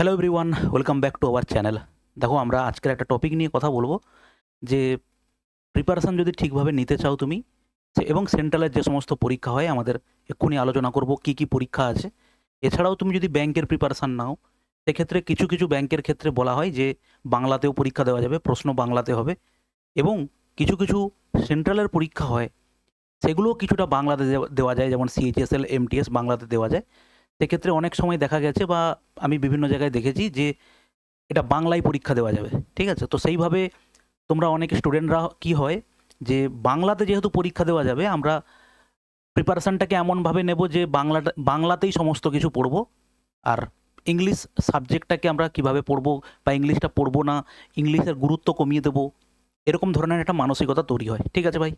Hello everyone welcome back to our channel দেখো, আমরা আজকের একটা টপিক নিয়ে কথা বলব, যে প্রিপারেশান যদি ঠিকভাবে নিতে চাও তুমি এবং সেন্ট্রালের যে সমস্ত পরীক্ষা হয়, আমাদের এক্ষুনি আলোচনা করব কি কি পরীক্ষা আছে। এছাড়াও তুমি যদি ব্যাংকের প্রিপারেশান নাও, সেক্ষেত্রে কিছু কিছু ব্যাংকের ক্ষেত্রে বলা হয় যে বাংলাতেও পরীক্ষা দেওয়া যাবে, প্রশ্ন বাংলাতে হবে। এবং কিছু কিছু সেন্ট্রালের পরীক্ষা হয়, সেগুলোও কিছুটা বাংলাতে দেওয়া- দেওয়া যায়, যেমন সিএইচএসএল এমটিএস বাংলাতে দেওয়া যায়। সেক্ষেত্রে অনেক সময় দেখা গেছে বা আমি বিভিন্ন জায়গায় দেখেছি যে এটা বাংলায় পরীক্ষা দেওয়া যাবে, ঠিক আছে? তো সেইভাবে তোমরা অনেক স্টুডেন্টরা কি হয় যে বাংলাতে যেহেতু পরীক্ষা দেওয়া যাবে, আমরা প্রিপারেশানটাকে এমনভাবে নেব যে বাংলাটা, বাংলাতেই সমস্ত কিছু পড়ব। আর ইংলিশ সাবজেক্টটাকে আমরা কীভাবে পড়ব বা ইংলিশটা পড়ব না, ইংলিশের গুরুত্ব কমিয়ে দেবো, এরকম ধরনের একটা মানসিকতা তৈরি হয়, ঠিক আছে ভাই?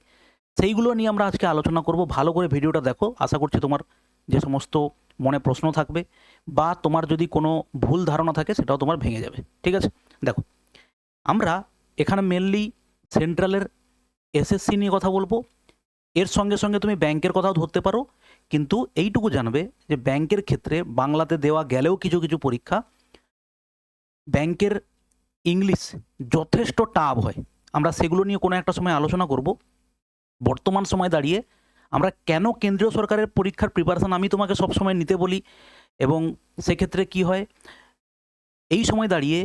সেইগুলো নিয়ে আমরা আজকে আলোচনা করব, ভালো করে ভিডিওটা দেখো, আশা করছি তোমার যে সমস্ত মনে প্রশ্ন থাকবে বা তোমার যদি কোনো ভুল ধারণা থাকে সেটাও তোমার ভেঙে যাবে, ঠিক আছে? দেখো, আমরা এখানে মেনলি সেন্ট্রালের এসএসসি নিয়ে কথা বলব। এর সঙ্গে সঙ্গে তুমি ব্যাংকের কথাও ধরতে পারো, কিন্তু এইটুকু জানবে যে ব্যাংকের ক্ষেত্রে বাংলাতে দেওয়া গেলেও কিছু কিছু পরীক্ষা, ব্যাংকের ইংলিশ যথেষ্ট টাব হয়। আমরা সেগুলো নিয়ে কোনো একটা সময় আলোচনা করব। বর্তমান সময় দাঁড়িয়ে আমরা কেন কেন্দ্রীয় সরকারের পরীক্ষার প্রিপারেশন আমি তোমাকে সবসময় নিতে বলি? এবং সেক্ষেত্রে কি হয়? এই সময় দাঁড়িয়ে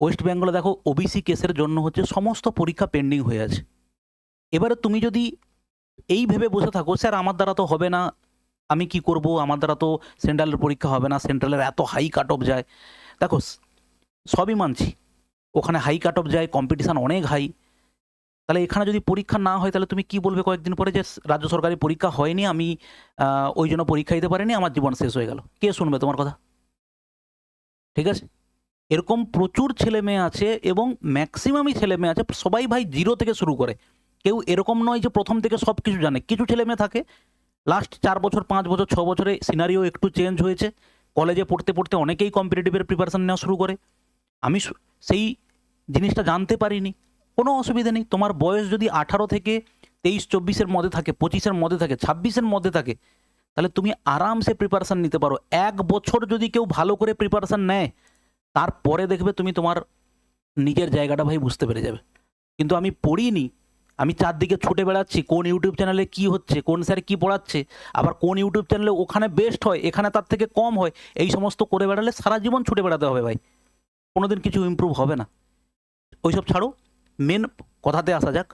ওয়েস্ট বেঙ্গলে দেখো ওবিসি কেসের জন্য হচ্ছে সমস্ত পরীক্ষা পেন্ডিং হয়ে আছে। এবারে তুমি যদি এই ভেবে বসে থাকো, স্যার, আমার দ্বারা তো হবে না, আমি কি করব? আমার দ্বারা তো সেন্ট্রালের পরীক্ষা হবে না সেন্ট্রালের এত হাই কাট অফ যায়। দেখো, সবই মানছি। ওখানে হাই কাট অফ যায় কম্পিটিশান অনেক হাই তাহলে এখানে যদি পরীক্ষা না হয়, তাহলে তুমি কি বলবে কয়েকদিন পরে যে, রাজ্য সরকারি পরীক্ষা হয়নি, আমি ওই জন্য পরীক্ষা দিতে পারিনি, আমার জীবন শেষ হয়ে গেল। কে শুনবে তোমার কথা? ঠিক আছে? এরকম প্রচুর ছেলে মেয়ে আছে এবং ম্যাক্সিমামই ছেলে মেয়ে আছে, সবাই ভাই জিরো থেকে শুরু করে। কেউ এরকম নয় যে প্রথম থেকে সব কিছু জানে। কিছু ছেলে মেয়ে থাকে লাস্ট চার বছর, পাঁচ বছর, ছ বছরে সিনারিও একটু চেঞ্জ হয়েছে। কলেজে পড়তে পড়তে অনেকেই কম্পিটিটিভের প্রিপারেশান নেওয়া শুরু করে। আমি সেই জিনিসটা জানতে পারিনি। কোনো অসুবিধা নেই। তোমার বয়স যদি আঠারো থেকে তেইশ, চব্বিশের মধ্যে থাকে, পঁচিশের মধ্যে থাকে, ছাব্বিশের মধ্যে থাকে, তাহলে তুমি আরামসে প্রিপারেশান নিতে পারো। এক বছর যদি কেউ ভালো করে প্রিপারেশান নেয়, তারপরে দেখবে তুমি তোমার নিজের জায়গাটা ভাই বুঝতে পেরে যাবে। কিন্তু আমি পড়িনি, আমি চারদিকে ছুটে বেড়াচ্ছি, কোন ইউটিউব চ্যানেলে কি হচ্ছে, কোন স্যার কি পড়াচ্ছে, আবার কোন ইউটিউব চ্যানেলে ওখানে বেস্ট হয়, এখানে তার থেকে কম হয়, এই সমস্ত করে বেড়ালে সারা জীবন ছুটে বেড়াতে হবে ভাই। কোনোদিন কিছু ইমপ্রুভ হবে না। ওইসব ছাড়ো। মেন কথাতে আসা যাক।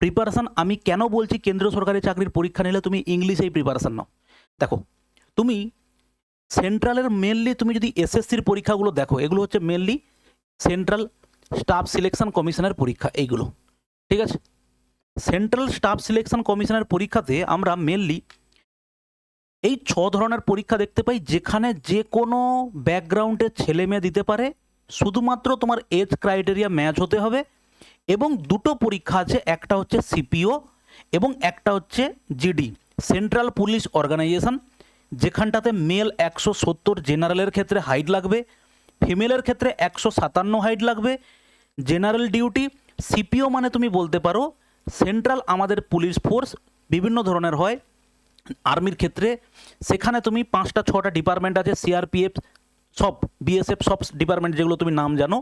প্রিপারেশান আমি কেন বলছি কেন্দ্রীয় সরকারি চাকরির পরীক্ষা নিলে তুমি ইংলিশেই প্রিপারেশান নাও। দেখো, তুমি সেন্ট্রালের মেনলি তুমি যদি এসএসসির পরীক্ষাগুলো দেখো, এগুলো হচ্ছে মেনলি সেন্ট্রাল স্টাফ সিলেকশন কমিশনের পরীক্ষা, এইগুলো। ঠিক আছে? সেন্ট্রাল স্টাফ সিলেকশন কমিশনের পরীক্ষাতে আমরা মেনলি এই ছ ধরনের পরীক্ষা দেখতে পাই, যেখানে যে কোনো ব্যাকগ্রাউন্ডের ছেলে মেয়ে দিতে পারে, শুধুমাত্র তোমার এজ ক্রাইটেরিয়া ম্যাচ হতে হবে এবং দুটো পরীক্ষা আছে, একটা হচ্ছে সিপিও এবং একটা হচ্ছে জিডি সেন্ট্রাল পুলিশ অর্গানাইজেশন যেখানটাতে মেল একশো সত্তর জেনারেলের ক্ষেত্রে হাইট লাগবে ফিমেলের ক্ষেত্রে একশো সাতান্ন হাইট লাগবে জেনারেল ডিউটি সিপিও মানে তুমি বলতে পারো সেন্ট্রাল আমাদের পুলিশ ফোর্স বিভিন্ন ধরনের হয় আর্মির ক্ষেত্রে, সেখানে তুমি পাঁচটা, ছটা ডিপার্টমেন্ট আছে সিআরপিএফ সব বিএসএফ সব ডিপার্টমেন্ট যেগুলো তুমি নাম জানো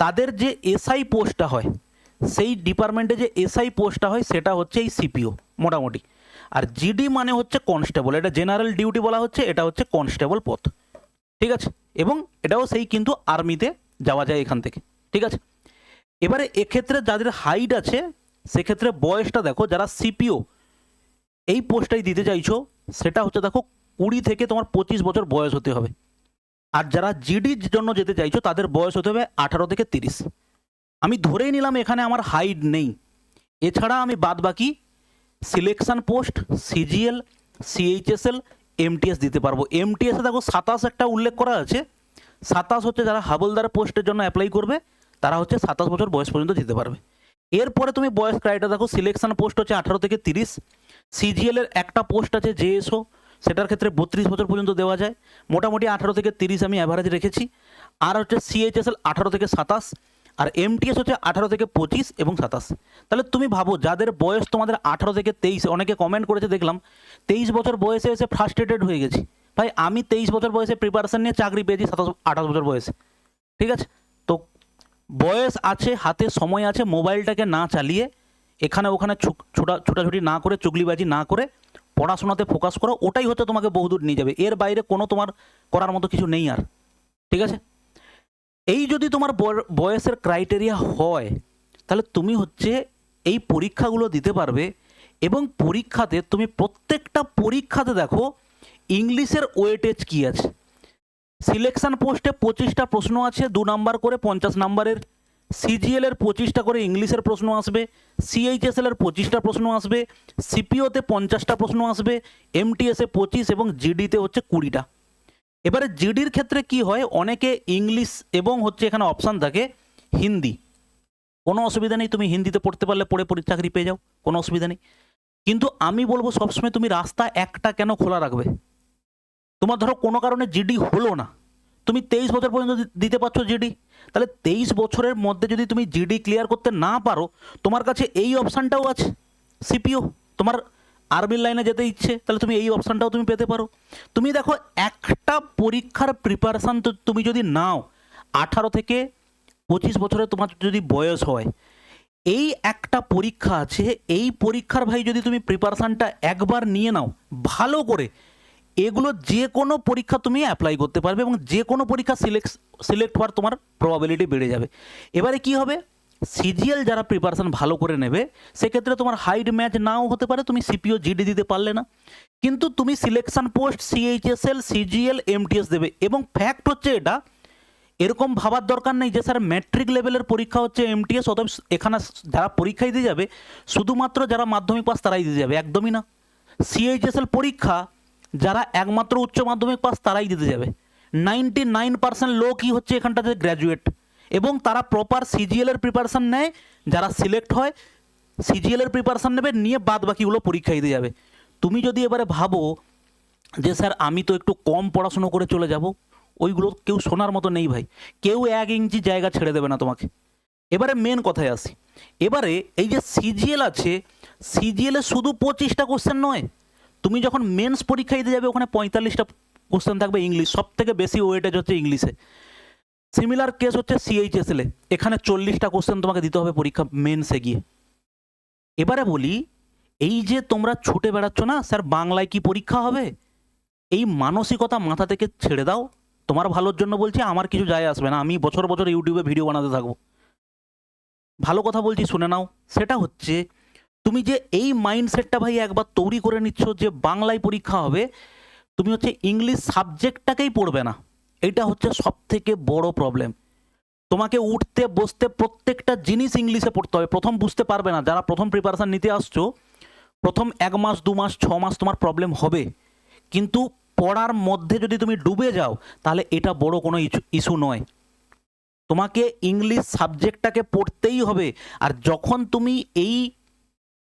তাদের যে এসআই পোস্টটা হয়, সেই ডিপার্টমেন্টে যে এসআই পোস্টটা হয়, সেটা হচ্ছে এই সিপিও মোটামুটি। আর জিডি মানে হচ্ছে কনস্টেবল এটা জেনারেল ডিউটি বলা হচ্ছে, এটা হচ্ছে কনস্টেবল পথ ঠিক আছে? এবং এটাও সেই কিন্তু আর্মিতে যাওয়া যায় এখান থেকে। ঠিক আছে? এবারে এক্ষেত্রে যাদের হাইট আছে, সেক্ষেত্রে বয়সটা দেখো, যারা সিপিও এই পোস্টটাই দিতে চাইছো, সেটা হচ্ছে দেখো কুড়ি থেকে তোমার পঁচিশ বছর বয়স হতে হবে। আর যারা জিডির জন্য যেতে চাইছো, তাদের বয়স হতে হবে আঠারো থেকে তিরিশ। আমি ধরেই নিলাম এখানে আমার হাইট নেই। এছাড়া আমি বাদ বাকি selection post, CGL, CHSL, MTS দিতে পারব। এমটিএসে দেখো সাতাশ একটা উল্লেখ করা আছে। সাতাশ হচ্ছে যারা হাবলদার পোস্টের জন্য অ্যাপ্লাই করবে, তারা হচ্ছে সাতাশ বছর বয়স পর্যন্ত দিতে পারবে। এরপরে তুমি বয়স ক্রাইটেরিয়া দেখো, সিলেকশন পোস্ট হচ্ছে আঠারো থেকে তিরিশ। সিজিএলের একটা পোস্ট আছে জেএসও। সেটার ক্ষেত্রে বত্রিশ বছর পর্যন্ত দেওয়া যায়। মোটামুটি আঠারো থেকে তিরিশ আমি অ্যাভারেজ রেখেছি। আর হচ্ছে সিএইচএসএল আঠারো থেকে সাতাশ, আর এমটিএস হচ্ছে আঠারো থেকে পঁচিশ এবং সাতাশ। তাহলে তুমি ভাবো, যাদের বয়স তোমাদের আঠারো থেকে তেইশ, অনেকে কমেন্ট করেছে, দেখলাম তেইশ বছর বয়সে এসে ফ্রাস্ট্রেটেড হয়ে গেছি। ভাই, আমি তেইশ বছর বয়সে প্রিপারেশান নিয়ে চাকরি পেয়েছি, সাতাশ, আঠাশ বছর বয়সে। ঠিক আছে? তো বয়স আছে, হাতে সময় আছে, মোবাইলটাকে না চালিয়ে, এখানে ওখানে ছুট- ছোটা, ছোটাছুটি না করে, চুগলিবাজি না করে পড়াশোনাতে ফোকাস করো, ওটাই হচ্ছে তোমাকে বহুদূর নিয়ে যাবে। এর বাইরে কোনো তোমার করার মতো কিছু নেই আর। ঠিক আছে? এই যদি তোমার বয়- বয়সের ক্রাইটেরিয়া হয়, তাহলে তুমি হচ্ছে এই পরীক্ষাগুলো দিতে পারবে এবং পরীক্ষাতে তুমি প্রত্যেকটা পরীক্ষাতে দেখো, ইংলিশের ওয়েটেজ কী আছে? সিলেকশন পোস্টে পঁচিশটা প্রশ্ন আছে, দু নাম্বার করে পঞ্চাশ নাম্বারের সিজিএল এর পঁচিশটা করে ইংলিশের প্রশ্ন আসবে সিএইচএসএল এর পঁচিশটা প্রশ্ন আসবে সিপিওতে পঞ্চাশটা প্রশ্ন আসবে এমটিএসে পঁচিশ এবং জিডিতে হচ্ছে কুড়িটা। এবারে জিডির ক্ষেত্রে কি হয়? অনেকে ইংলিশ এবং হচ্ছে এখানে অপশান থাকে, হিন্দি। কোনো অসুবিধা নেই, তুমি হিন্দিতে পড়তে পারলে পড়ে পড়ে চাকরি পেয়ে যাও, কোনো অসুবিধা নেই। কিন্তু আমি বলব সবসময় তুমি রাস্তা একটা কেন খোলা রাখবে? তোমার ধরো কোনো কারণে জিডি হলো না। তুমি তেইশ বছর পর্যন্ত দিতে পারছ জিডি তাহলে তেইশ বছরের মধ্যে যদি তুমি জিডি ক্লিয়ার করতে না পারো, তোমার কাছে এই অপশানটাও আছে। সিপিও তোমার আর্মির লাইনে যেতে ইচ্ছে, তাহলে তুমি এই অপশানটাও তুমি পেতে পারো। তুমি দেখো, একটা পরীক্ষার প্রিপারেশান তো তুমি যদি নাও, আঠারো থেকে পঁচিশ বছরে তোমার যদি বয়স হয়, এই একটা পরীক্ষা আছে, এই পরীক্ষার ভাই যদি তুমি প্রিপারেশানটা একবার নিয়ে নাও, ভালো করে এগুলো যে কোনো পরীক্ষা তুমি অ্যাপ্লাই করতে পারবে এবং যে কোনো পরীক্ষা সিলেক্ট সিলেক্ট হওয়ার তোমার প্রবাবিলিটি বেড়ে যাবে। এবারে কি হবে? সিজিএল যারা প্রিপারেশান ভালো করে নেবে, সেক্ষেত্রে তোমার হাইট ম্যাচ নাও হতে পারে, তুমি সিপিও জিডি দিতে পারলে না। কিন্তু তুমি selection post CHSL CGL MTS দেবে এবং ফ্যাক্ট হচ্ছে এটা, এরকম ভাবার দরকার নেই যে, স্যার ম্যাট্রিক লেভেলের পরীক্ষা হচ্ছে এমটিএস অতএব এখানে যারা পরীক্ষাই দিয়ে যাবে, শুধুমাত্র যারা মাধ্যমিক পাস তারাই দিয়ে যাবে। একদমই না। সিএইচএসএল পরীক্ষা যারা একমাত্র উচ্চ মাধ্যমিক পাস তারাই দিতে যাবে। নাইনটি নাইন পার্সেন্ট লোকই হচ্ছে এখানটাতে গ্র্যাজুয়েট এবং তারা প্রপার সিজিএলের প্রিপারেশান নেয়, যারা সিলেক্ট হয় সিজিএলের প্রিপারেশান নেবে, নিয়ে বাদ বাকিগুলো পরীক্ষায় দিয়ে যাবে। তুমি যদি এবারে ভাবো যে, স্যার, আমি তো একটু কম পড়াশুনো করে চলে যাব, ওইগুলো কেউ শোনার মতো নেই ভাই। কেউ এক ইঞ্চি জায়গা ছেড়ে দেবে না তোমাকে। এবারে মেন কথায় আসি। এবারে এই যে সিজিএল আছে সিজিএলে শুধু পঁচিশটা কোশ্চেন নয় তুমি যখন মেন্স পরীক্ষা দিতে যাবে, ওখানে পঁয়তাল্লিশটা কোশ্চেন থাকবে ইংলিশ সব থেকে বেশি ওয়েটেজ হচ্ছে ইংলিশে সিমিলার কেস হচ্ছে সিএইচএসএলে এখানে চল্লিশটা কোশ্চেন তোমাকে দিতে হবে পরীক্ষা মেন্সে গিয়ে। এবারে বলি, এই যে তোমরা ছুটে বেড়াচ্ছ না, স্যার, বাংলায় কি পরীক্ষা হবে? এই মানসিকতা মাথা থেকে ছেড়ে দাও। তোমার ভালোর জন্য বলছি, আমার কিছু যায় আসবে না। আমি বছর বছর ইউটিউবে ভিডিও বানাতে থাকব। ভালো কথা বলছি, শুনে নাও। সেটা হচ্ছে তুমি যে এই মাইন্ডসেটটা ভাই একবার তৈরি করে নিচ্ছ যে বাংলায় পরীক্ষা হবে, তুমি হচ্ছে ইংলিশ সাবজেক্টটাকেই পড়বে না। এটা হচ্ছে সব থেকে বড় প্রবলেম তোমাকে উঠতে, বসতে প্রত্যেকটা জিনিস ইংলিশে পড়তে হবে। প্রথম বুঝতে পারবে না, যারা প্রথম প্রিপারেশান নিতে আসছো, প্রথম এক মাস, দু মাস, ছ মাস তোমার প্রবলেম হবে। কিন্তু পড়ার মধ্যে যদি তুমি ডুবে যাও, তাহলে এটা বড় কোনো ইস্যু নয়। তোমাকে ইংলিশ সাবজেক্টটাকে পড়তেই হবে। আর যখন তুমি এই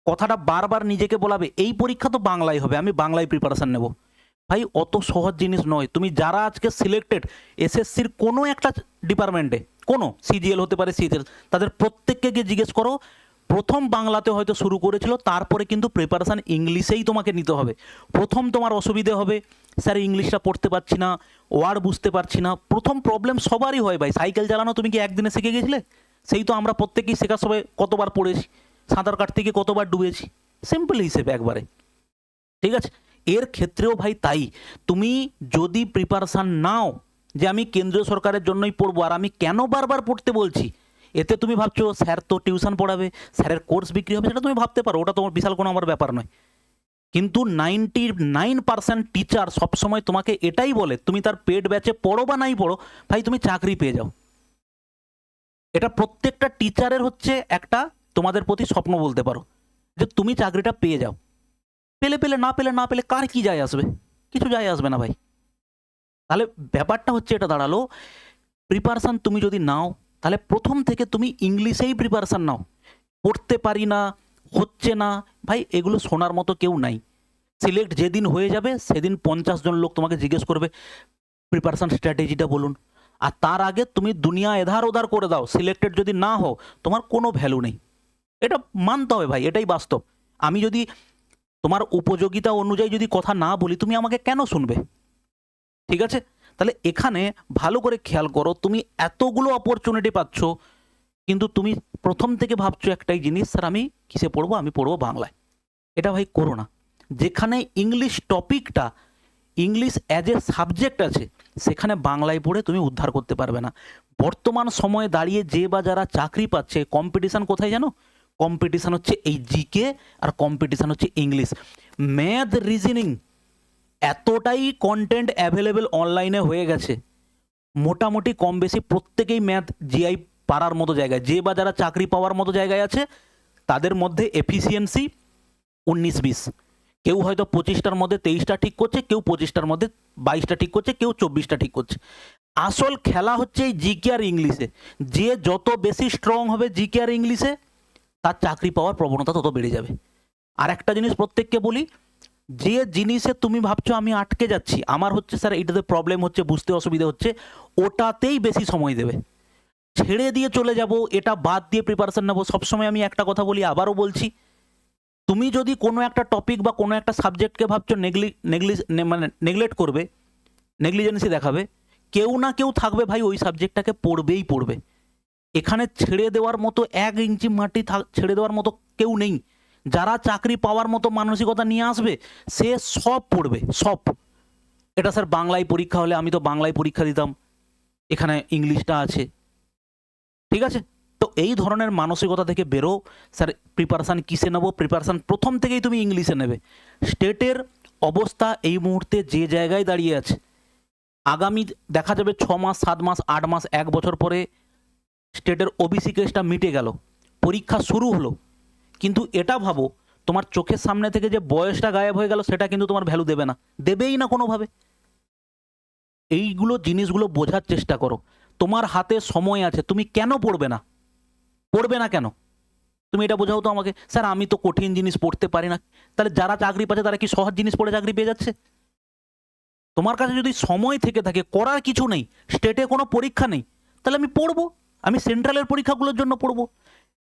কথাটা বারবার নিজেকে বলাবে, এই পরীক্ষা তো বাংলায় হবে, আমি বাংলায় প্রিপারেশান নেব। ভাই, অত সহজ জিনিস নয়। তুমি যারা আজকে সিলেক্টেড এসএসসির কোনো একটা ডিপার্টমেন্টে কোনো সিজিএল হতে পারে সিজিএল তাদের প্রত্যেককে গিয়ে জিজ্ঞেস করো, প্রথম বাংলাতে হয়তো শুরু করেছিল, তারপরে কিন্তু প্রিপারেশান ইংলিশেই তোমাকে নিতে হবে। প্রথম তোমার অসুবিধে হবে, স্যার ইংলিশটা পড়তে পারছি না, ওয়ার্ড বুঝতে পারছি না, প্রথম প্রবলেম সবারই হয় ভাই। সাইকেল চালানো তুমি কি একদিনে শিখে গেছিলে? সেই তো আমরা প্রত্যেকেই শেখার সময় কতবার পড়েছি। সাঁতার কাটতে গিয়ে কতবার ডুবেছি? সিম্পল হিসেবে একবারে। ঠিক আছে? এর ক্ষেত্রেও ভাই তাই। তুমি যদি প্রিপারেশান নাও যে আমি কেন্দ্রীয় সরকারের জন্যই পড়ব, আর আমি কেন বারবার পড়তে বলছি? এতে তুমি ভাবছ, স্যার তো টিউশন পড়াবে, স্যারের কোর্স বিক্রি হবে, সেটা তুমি ভাবতে পারো। ওটা তোমার বিশাল কোনো আমার ব্যাপার নয়। কিন্তু নাইনটি নাইন পার্সেন্ট টিচার সবসময় তোমাকে এটাই বলে, তুমি তার পেড ব্যাচে পড়ো বা নাই পড়ো, ভাই তুমি চাকরি পেয়ে যাও। এটা প্রত্যেকটা টিচারের হচ্ছে একটা তোমাদের প্রতি স্বপ্ন বলতে পারো যে তুমি চাকরিটা পেয়ে যাও। পেলে পেলে না পেলে না পেলে কার কি যায় আসবে? কিছু যায় আসবে না ভাই। তাহলে ব্যাপারটা হচ্ছে এটা, দাঁড়াল প্রিপারেশান তুমি যদি নাও, তাহলে প্রথম থেকে তুমি ইংলিশেই প্রিপারেশান নাও। পড়তে পারি না, হচ্ছে না, ভাই এগুলো শোনার মতো কেউ নাই। সিলেক্ট যেদিন হয়ে যাবে, সেদিন পঞ্চাশ জন লোক তোমাকে জিজ্ঞেস করবে প্রিপারেশান স্ট্র্যাটেজিটা বলুন। আর তার আগে তুমি দুনিয়া এধার ওধার করে দাও সিলেক্টেড যদি না হও, তোমার কোনো ভ্যালু নেই। এটা মানতে হবে ভাই, এটাই বাস্তব। আমি যদি তোমার উপযোগিতা অনুযায়ী যদি কথা না বলি, তুমি আমাকে কেন শুনবে? ঠিক আছে? তাহলে এখানে ভালো করে খেয়াল করো, তুমি এতগুলো অপরচুনিটি পাচ্ছ, কিন্তু তুমি প্রথম থেকে ভাবছ একটাই জিনিস, স্যার, আমি কিসে পড়ব? আমি পড়ব বাংলায়। এটা ভাই করো না। যেখানে ইংলিশ টপিকটা ইংলিশ অ্যাজ এ সাবজেক্ট আছে, সেখানে বাংলায় পড়ে তুমি উদ্ধার করতে পারবে না। বর্তমান সময়ে দাঁড়িয়ে যে বা যারা চাকরি পাচ্ছে কম্পিটিশান কোথায় জানো? কম্পিটিশান হচ্ছে এই জিকে আর কম্পিটিশান হচ্ছে ইংলিশ ম্যাথ রিজনিং এতটাই কন্টেন্ট অ্যাভেলেবেল অনলাইনে হয়ে গেছে। মোটামুটি কম বেশি প্রত্যেকেই ম্যাথ জিআই পারার মতো জায়গায়। যে বা যারা চাকরি পাওয়ার মতো জায়গায় আছে, তাদের মধ্যে এফিসিয়েন্সি উনিশ বিশ। কেউ হয়তো পঁচিশটার মধ্যে তেইশটা ঠিক করছে, কেউ পঁচিশটার মধ্যে বাইশটা ঠিক করছে, কেউ চব্বিশটা ঠিক করছে। আসল খেলা হচ্ছে এই জিকে আর ইংলিশে যে যত বেশি স্ট্রং হবে জিকে আর ইংলিশে তার চাকরি পাওয়ার প্রবণতা তত বেড়ে যাবে। আর একটা জিনিস প্রত্যেককে বলি, যে জিনিসে তুমি ভাবছ আমি আটকে যাচ্ছি, আমার হচ্ছে স্যার এটাতে প্রবলেম হচ্ছে, বুঝতে অসুবিধা হচ্ছে, ওটাতেই বেশি সময় দেবে। ছেড়ে দিয়ে চলে যাব, এটা বাদ দিয়ে প্রিপারেশন নেব, সবসময় আমি একটা কথা বলি, আবারও বলছি, তুমি যদি কোনো একটা টপিক বা কোনো একটা সাবজেক্টকে ভাবছ নেগলি নেগলি মানে নেগলেক্ট করবে নেগলিজেন্সি দেখাবে, কেউ না কেউ থাকবে ভাই ওই সাবজেক্টটাকে পড়বেই পড়বে। এখানে ছেড়ে দেওয়ার মতো এক ইঞ্চি মাটি ছেড়ে দেওয়ার মতো কেউ নেই। যারা চাকরি পাওয়ার মতো মানসিকতা নিয়ে আসবে, সে সব পড়বে, সব। এটা স্যার বাংলায় পরীক্ষা হলে আমি তো বাংলায় পরীক্ষা দিতাম। এখানে ইংলিশটা আছে। ঠিক আছে? তো এই ধরনের মানসিকতা থেকে বেরো। স্যার প্রিপারেশান কিসে নেব? প্রিপারেশান প্রথম থেকেই তুমি ইংলিশে নেবে। স্টেটের অবস্থা এই মুহূর্তে যে জায়গায় দাঁড়িয়ে আছে। আগামী দেখা যাবে ছ মাস, সাত মাস, আট মাস, এক বছর পরে স্টেটের ওবিসি কেসটা মিটে গেল। পরীক্ষা শুরু হলো। কিন্তু এটা ভাবো, তোমার চোখের সামনে থেকে যে বয়সটা গায়েব হয়ে গেল, সেটা কিন্তু তোমার ভ্যালু দেবে না। দেবেই না কোনোভাবে। এইগুলো জিনিসগুলো বোঝার চেষ্টা করো। তোমার হাতে সময় আছে, তুমি কেন পড়বে না? পড়বে না কেন? তুমি এটা বোঝাও তো আমাকে। স্যার, আমি তো কঠিন জিনিস পড়তে পারি না। তাহলে যারা চাকরি পাচ্ছে, তারা কি সহজ জিনিস পড়ে চাকরি পেয়ে যাচ্ছে? তোমার কাছে যদি সময় থেকে থাকে, করার কিছু নেই, স্টেটে কোনো পরীক্ষা নেই, তাহলে আমি পড়ব। আমি সেন্ট্রালের পরীক্ষাগুলোর জন্য পড়ব।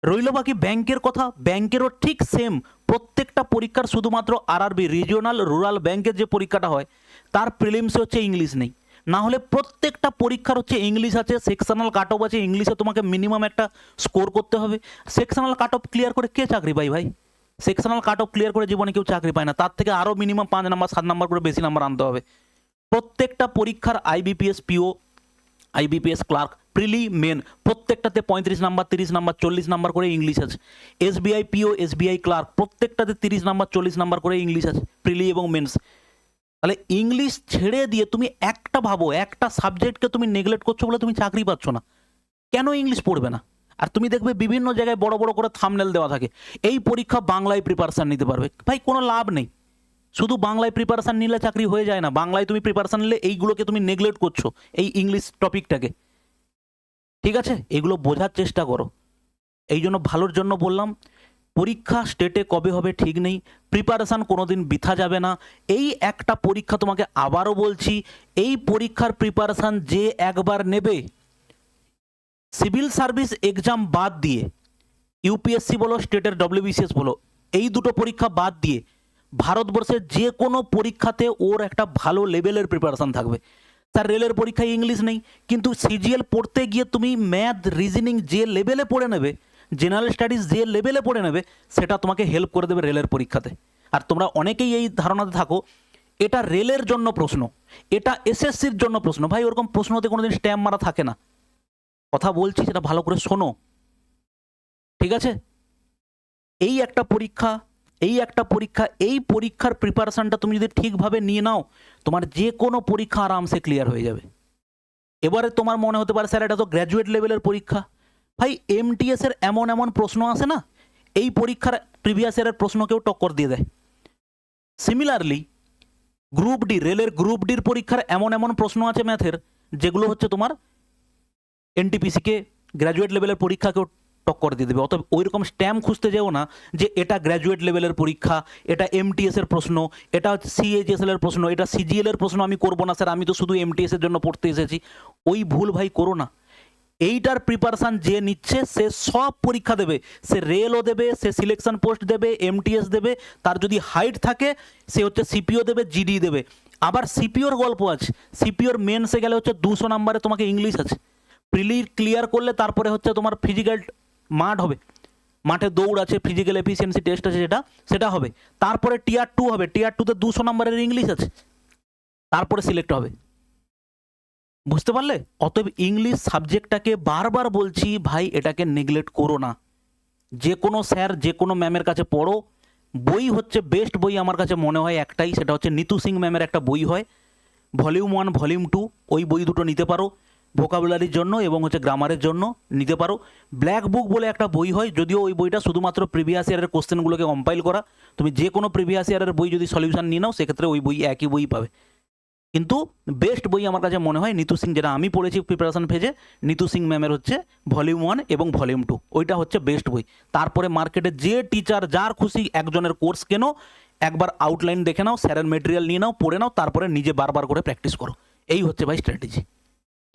রইল বাকি ব্যাংকের কথা। ব্যাংকেরও ঠিক সেম প্রত্যেকটা পরীক্ষার শুধুমাত্র আরআরবি রিজিওনাল রুরাল ব্যাংকের যে পরীক্ষাটা হয়, তার প্রিলিমসে হচ্ছে ইংলিশ নেই। না হলে প্রত্যেকটা পরীক্ষার হচ্ছে ইংলিশ আছে সেকশনাল কাট অফ আছে ইংলিশে তোমাকে মিনিমাম একটা স্কোর করতে হবে। সেকশনাল কাট অফ ক্লিয়ার করে কে চাকরি পায় ভাই? সেকশনাল কাট অফ ক্লিয়ার করে জীবনে কেউ চাকরি পায় না। তার থেকে আরও মিনিমাম পাঁচ নাম্বার সাত নাম্বার করে বেশি নাম্বার আনতে হবে। প্রত্যেকটা পরীক্ষার IBPS PO IBPS clerk prelim main প্রত্যেকটাতে পঁয়ত্রিশ নাম্বার, তিরিশ নাম্বার, চল্লিশ নাম্বার করে ইংলিশ আছে। এসবিআই পিও এসবিআই ক্লার্ক প্রত্যেকটাতে তিরিশ নাম্বার, চল্লিশ নাম্বার করে ইংলিশ আছে প্রিলি এবং মেন্স তাহলে ইংলিশ ছেড়ে দিয়ে তুমি একটা ভাবো, একটা সাবজেক্টকে তুমি নেগলেক্ট করছ বলে তুমি চাকরি পাচ্ছ না। কেন ইংলিশ পড়বে না? আর তুমি দেখবে বিভিন্ন জায়গায় বড় বড় করে থামনেল দেওয়া থাকে। এই পরীক্ষা বাংলায় প্রিপারেশান নিতে পারবে। ভাই, কোনো লাভ নেই। শুধু বাংলায় প্রিপারেশান নিলে চাকরি হয়ে যায় না। বাংলায় তুমি প্রিপারেশান নিলে এইগুলোকে তুমি নেগলেক্ট করছ, এই ইংলিশ টপিকটাকে ঠিক আছে? এগুলো বোঝার চেষ্টা করো। এই জন্য ভালোর জন্য বললাম, পরীক্ষা স্টেটে কবে হবে ঠিক নেই প্রিপারেশান কোনো দিন বৃথা যাবে না। এই একটা পরীক্ষা তোমাকে আবারও বলছি, এই পরীক্ষার প্রিপারেশান যে একবার নেবে সিভিল সার্ভিস এক্সাম বাদ দিয়ে ইউপিএসসি বলো স্টেটের ডব্লিউবিসিএস বলো, এই দুটো পরীক্ষা বাদ দিয়ে, ভারতবর্ষের যে কোনো পরীক্ষাতে ওর একটা ভালো লেভেলের প্রিপারেশান থাকবে। তার রেলের পরীক্ষায় ইংলিশ নেই, কিন্তু সিজিএল পড়তে গিয়ে তুমি ম্যাথ, রিজনিং যে লেভেলে পড়ে নেবে, জেনারেল স্টাডিজ যে লেভেলে পড়ে নেবে, সেটা তোমাকে হেল্প করে দেবে রেলের পরীক্ষাতে। আর তোমরা অনেকেই এই ধারণাতে থাকো, এটা রেলের জন্য প্রশ্ন, এটা এসএসসির জন্য প্রশ্ন। ভাই, ওরকম প্রশ্নতে কোনোদিন স্ট্যাম্প মারা থাকে না। কথা বলছি, সেটা ভালো করে শোনো। ঠিক আছে? এই একটা পরীক্ষা এই একটা পরীক্ষা, এই পরীক্ষার প্রিপারেশানটা তুমি যদি ঠিকভাবে নিয়ে নাও, তোমার যে কোনো পরীক্ষা আরামসে ক্লিয়ার হয়ে যাবে। এবারে তোমার মনে হতে পারে, স্যার, এটা তো গ্র্যাজুয়েট লেভেলের পরীক্ষা। ভাই এমটিএস এর এমন এমন প্রশ্ন আসে না? এই পরীক্ষার প্রিভিয়াস ইয়ারের প্রশ্নকেও টক্কর দিয়ে দেয়। সিমিলারলি গ্রুপ ডি রেলের গ্রুপ ডির পরীক্ষার এমন এমন প্রশ্ন আছে ম্যাথের যেগুলো হচ্ছে তোমার এনটিপিসিকে গ্র্যাজুয়েট লেভেলের পরীক্ষাকেও টক্কর দিয়ে দেবে। অত ওই রকম স্ট্যাম্প খুঁজতে যেও না যে এটা গ্র্যাজুয়েট লেভেলের পরীক্ষা, এটা এমটিএস এর প্রশ্ন, এটা হচ্ছে সিএইচএসএল এর প্রশ্ন, এটা সিজিএল এর প্রশ্ন আমি করব না স্যার, আমি তো শুধু এমটিএস এর জন্য পড়তে এসেছি। ওই ভুল ভাই করো না। এইটার প্রিপারেশান যে নিচ্ছে, সে সব পরীক্ষা দেবে। সে রেলও দেবে, সে সিলেকশন পোস্ট দেবে এমটিএস দেবে, তার যদি হাইট থাকে, সে হচ্ছে সিপিও দেবে জিডি দেবে। আবার সিপিওর গল্প আছে। সিপিওর মেন্সে গেলে হচ্ছে দুশো নাম্বারে তোমাকে ইংলিশ আছে। প্রিলি ক্লিয়ার করলে তারপরে হচ্ছে তোমার ফিজিক্যাল মাঠ হবে। মাঠে দৌড় আছে ফিজিক্যাল এফিসিয়েন্সি টেস্ট আছে যেটা, সেটা হবে। তারপরে টিয়ার টু হবে। টিয়ার টুতে দুশো নম্বরের ইংলিশ আছে। তারপরে সিলেক্ট হবে। বুঝতে পারলে? অতএব ইংলিশ সাবজেক্টটাকে বারবার বলছি, ভাই, এটাকে নেগলেক্ট করো না। যে কোনো স্যার যে কোনো ম্যামের কাছে পড়ো। বই হচ্ছে বেস্ট বই আমার কাছে মনে হয় একটাই, সেটা হচ্ছে নিতু সিং ম্যামের একটা বই হয়। ভলিউম ওয়ান ভলিউম টু ওই বই দুটো নিতে পারো। ভোকাবুলারির জন্য এবং হচ্ছে গ্রামারের জন্য নিতে পারো। ব্ল্যাক বুক বলে একটা বই হয়, যদিও ওই বইটা শুধুমাত্র প্রিভিয়াস ইয়ারের কোশ্চেনগুলোকে কম্পাইল করা। তুমি যে কোনো প্রিভিয়াস ইয়ারের বই যদি সলিউশন নিয়ে নাও, সেক্ষেত্রে ওই বই একই বই পাবে। কিন্তু বেস্ট বই আমার কাছে মনে হয় নিতু সিং, যেটা আমি পড়েছি প্রিপারেশন ফেজে নিতু সিং ম্যামের হচ্ছে ভলিউম ওয়ান এবং ভলিউম টু ওইটা হচ্ছে বেস্ট বই। তারপরে মার্কেটে যে টিচার যার খুশি একজনের কোর্স কেনো, একবার আউটলাইন দেখে নাও স্যারের মেটেরিয়াল নিয়ে নাও, পড়ে নাও, তারপরে নিজে বারবার করে প্র্যাকটিস করো। এই হচ্ছে ভাই স্ট্র্যাটেজি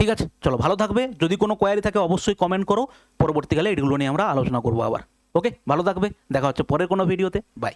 ঠিক আছে, চলো ভালো থাকবে। যদি কোনো কোয়ারি থাকে অবশ্যই কমেন্ট করো। পরবর্তীকালে এগুলো নিয়ে আমরা আলোচনা করব আবার। ওকে ভালো থাকবে। দেখা হচ্ছে পরের কোনো ভিডিওতে বাই